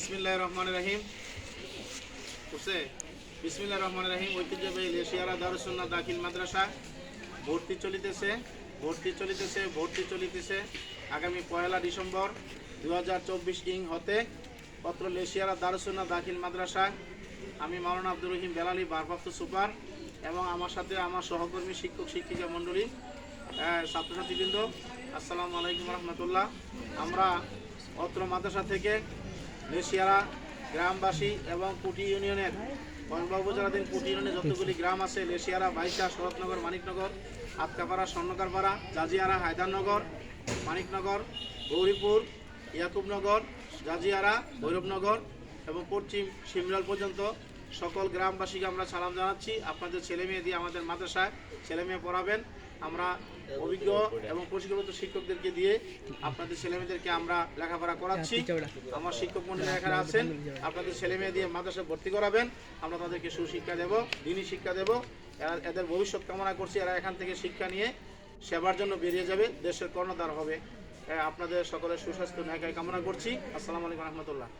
বিসমিল্লাহ রহমান রহিম। বুঝছে বিসমিল্লাহ রহমান রহিম, ঐতিহ্যবাহী লেশিয়ারা দারুসুন্না দাখিল মাদ্রাসা। ভর্তি চলিতেছে ভর্তি চলিতেছে ভর্তি চলিতেছে আগামী পয়লা ডিসেম্বর দু হাজার চব্বিশ ইং হতে। পত্র লেশিয়ারা দারুসুন্না দাখিল মাদ্রাসা। আমি মাওলানা আব্দুর রহিম বেলালি, ভারপ্রাপ্ত সুপার, এবং আমার সাথে আমার সহকর্মী, শিক্ষক, শিক্ষিকা মণ্ডলী ছাত্রছাত্রীবৃন্দ। আসসালামু আলাইকুম রহমতুল্লাহ। আমরা অত্র মাদ্রাসা থেকে নেশিয়ারা গ্রামবাসী এবং কুটি ইউনিয়নের কসবা উপজেলাধীন কুটি ইউনিয়নে যতগুলি গ্রাম আছে লেশিয়ারা বাইশা শরৎনগর মানিকনগর আতকাপাড়া স্বর্ণকারপাড়া, জাজিয়ারা, হায়দারনগর, মানিকনগর, গৌরীপুর, ইয়াকুবনগর, জাজিয়ারা, ভৈরবনগর এবং পশ্চিম সিমরাল পর্যন্ত সকল গ্রামবাসীকে আমরা সালাম জানাচ্ছি। আপনাদের ছেলে মেয়ে দিয়ে আমাদের মাদ্রাসায় ছেলে মেয়ে পড়াবেন। আমরা অভিজ্ঞ এবং প্রশিক্ষিত শিক্ষকদেরকে দিয়ে আপনাদের ছেলে মেয়েদেরকে আমরা লেখাপড়া করাচ্ছি। আমার শিক্ষক মন্ডলী এখানে আছেন। আপনাদের ছেলে মেয়ে দিয়ে মাদ্রাসা ভর্তি করাবেন। আমরা তাদেরকে সুশিক্ষা দেব দিনী শিক্ষা দেব। এদের ভবিষ্যৎ কামনা করছি। এরা এখান থেকে শিক্ষা নিয়ে সেবার জন্য বেরিয়ে যাবে। দেশের কর্ণধার হবে। আপনাদের সকলের সুস্বাস্থ্য ন্যায় কামনা করছি। আসসালামু আলাইকুম রহমতুল্লাহ।